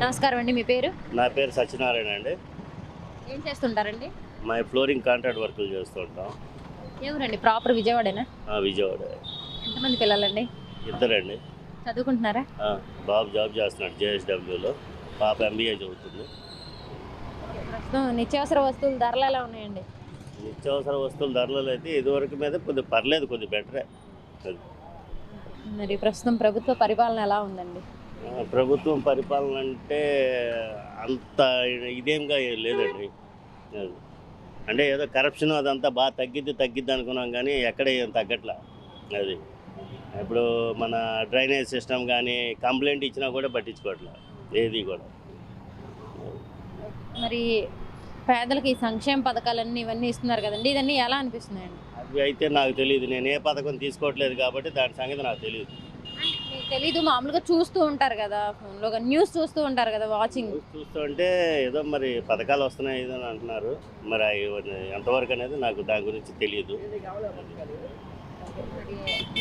నమస్కారం అండి మీ పేరు? నా పేరు సత్యనారాయణ అండి. ఏం చేస్తుంటారండి? మా ఫ్లోరింగ్ కాంట్రాక్ట్ వర్కులు చేస్తూ ఉంటాం ఎవరండి? ప్రాపర్ విజయవాడేనా? ఆ, విజయవాడ. ఎంతమంది పిల్లలండి? ఇద్దరండి. చదువుకుంటున్నారా? ఆ, బాబు జాబ్ చేస్తున్నాడు జేఎస్డబ్ల్యూలో. పాప ఎంబీఏ చదువుతుంది. ప్రస్తుతం నిత్యావసర వస్తువుల ధరలు ఎలా ఉన్నాయండి? నిత్యావసర వస్తువుల ధరలు అయితే ఇదివరకు మీద కొద్దిగా పర్లేదు కొద్దిగా బెటరే. మరి ప్రస్తుతం ప్రభుత్వ పరిపాలన ఎలా ఉందండి? ప్రభుత్వం పరిపాలన అంటే అంత ఇదేంగా లేదండి. అంటే ఏదో కరప్షన్ అదంతా బాగా తగ్గిద్ది తగ్గిద్ది అనుకున్నాం కానీ ఎక్కడ ఏం తగ్గట్లా. అది. ఇప్పుడు మన డ్రైనేజ్ సిస్టమ్ కానీ కంప్లైంట్ ఇచ్చినా కూడా పట్టించుకోవట్లే ఏది కూడా. మరి పేదలకి ఈ సంక్షేమ పథకాలన్నీ ఇవన్నీ ఇస్తున్నారు కదండి ఇవన్నీ ఎలా అనిపిస్తున్నాయండి? అవి అయితే నాకు తెలియదు. నేను ఏ పథకం తీసుకోవట్లేదు కాబట్టి దాని సంగతి నాకు తెలియదు. మీకు తెలీదు మామూలుగా చూస్తూ ఉంటారు కదా ఫోన్లో న్యూస్ చూస్తూ ఉంటారు కదా వాచింగ్ చూస్తుంటే ఏదో మరి పథకాలు వస్తున్నాయి ఏదో అని అంటున్నారు. మరి అవి ఎంతవరకు అనేది నాకు దాని గురించి తెలియదు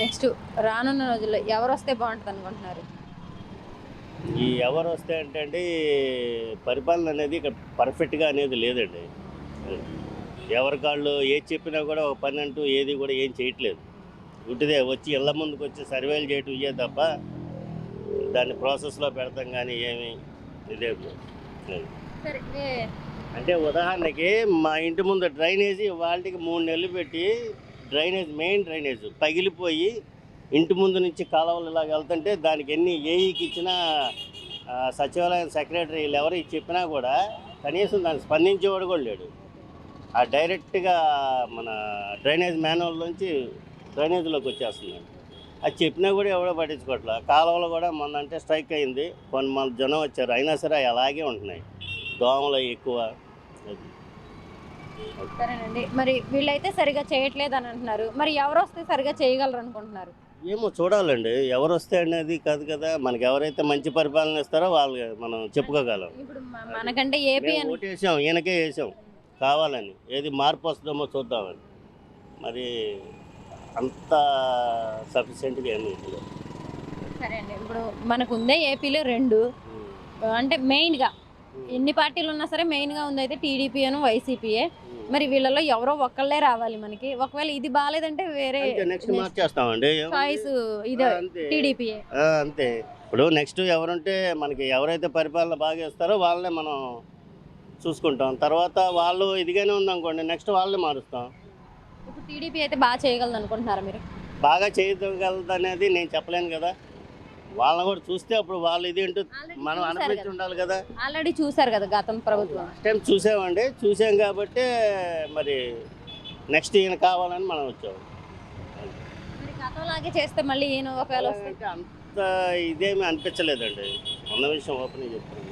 నెక్స్ట్ రానున్న రోజుల్లో ఎవరు వస్తే బాగుంటుంది అనుకుంటున్నారు? ఈ ఎవరు వస్తే అంటే అండి పరిపాలన అనేది ఇక్కడ పర్ఫెక్ట్గా అనేది లేదండి. ఎవరి కాళ్ళు ఏది చెప్పినా కూడా ఒక పని అంటూ ఏది కూడా ఏం చేయట్లేదు. ఉట్టిదే వచ్చి ఇళ్ళ ముందుకు వచ్చి సర్వేలు చేయటం ఇయ్యే తప్ప దాన్ని ప్రాసెస్లో పెడతాం కానీ ఏమి ఇదే అంటే ఉదాహరణకి మా ఇంటి ముందు డ్రైనేజీ వాళ్ళకి మూడు నెలలు పెట్టి డ్రైనేజ్ మెయిన్ డ్రైనేజ్ పగిలిపోయి ఇంటి ముందు నుంచి కాలువలు ఇలాగ వెళ్తుంటే దానికి ఎన్ని ఏఈకి ఇచ్చినా సచివాలయం సెక్రటరీ వీళ్ళు ఎవరు చెప్పినా కూడా కనీసం దాన్ని స్పందించేవాడు కూడా లేడు. ఆ డైరెక్ట్గా మన డ్రైనేజ్ మాన్యువల్ నుంచి డ్రైనేజ్లోకి వచ్చేస్తుంది అది చెప్పినా కూడా ఎవడో పట్టించుకోవట్లే. కాలువలు కూడా మొన్న అంటే స్ట్రైక్ అయింది. కొంతమంది జనం వచ్చారు. అయినా సరే అవి అలాగే ఉంటున్నాయి. దోమలు ఎక్కువ. అది. సరేనండి. మరి వీళ్ళైతే సరిగా చేయట్లేదు అని అంటున్నారు. మరి ఎవరు వస్తే సరిగా చేయగలరు అనుకుంటున్నారు? ఏమో చూడాలండి. ఎవరు వస్తే అనేది కాదు కదా. మనకి ఎవరైతే మంచి పరిపాలన ఇస్తారో వాళ్ళు మనం చెప్పుకోగలం. ఇప్పుడు మ- మనకంటే ఏపీ మేము అని ఓటేసాం. ఈయనకే వేసాం. కావాలని. ఏది మార్పు వస్తుందేమో చూద్దామని. మరి అంత సఫిషియెంట్గా ఏమీ లేదు. సరే అండి ఇప్పుడు మనకు ఉందే ఏపీలో రెండు. అంటే మెయిన్గా ఎన్ని పార్టీలు ఉన్నా సరే మెయిన్గా ఉంది అయితే టీడీపీ అను వైసీపీయే. మరి వీళ్ళలో ఎవరో ఒక్కళ్ళే రావాలి మనకి. ఒకవేళ ఇది బాగాలేదంటే వేరే నెక్స్ట్ మార్చేస్తామండి చాయిస్ ఇదే టీడీపీయే. అంతే. ఇప్పుడు నెక్స్ట్ ఎవరుంటే మనకి ఎవరైతే పరిపాలన బాగా ఇస్తారో వాళ్ళనే మనం చూసుకుంటాం. తర్వాత వాళ్ళు ఇదిగానే ఉందనుకోండి నెక్స్ట్ వాళ్ళని మారుస్తాం. ఇప్పుడు టీడీపీ అయితే బాగా చేయగలదు అనుకుంటున్నారా మీరు? బాగా చేయగలదు అనేది నేను చెప్పలేను కదా. వాళ్ళని కూడా చూస్తే అప్పుడు వాళ్ళు ఇది ఏంటో మనం అనుభవించి ఉండాలి కదా. ఆల్రెడీ చూసారు కదా గతం ప్రభుత్వం. ఫస్ట్ టైం చూసామండి. చూసాం కాబట్టి మరి నెక్స్ట్ ఈయన కావాలని మనం వచ్చాం. మరి గతంలాగే చేస్తే మళ్ళీ ఈయన ఒకవేళ వస్తే? అంటే అంత ఇదేమీ అనిపించలేదండి. ఉన్న విషయం ఓపెన్ చెప్తున్నాను.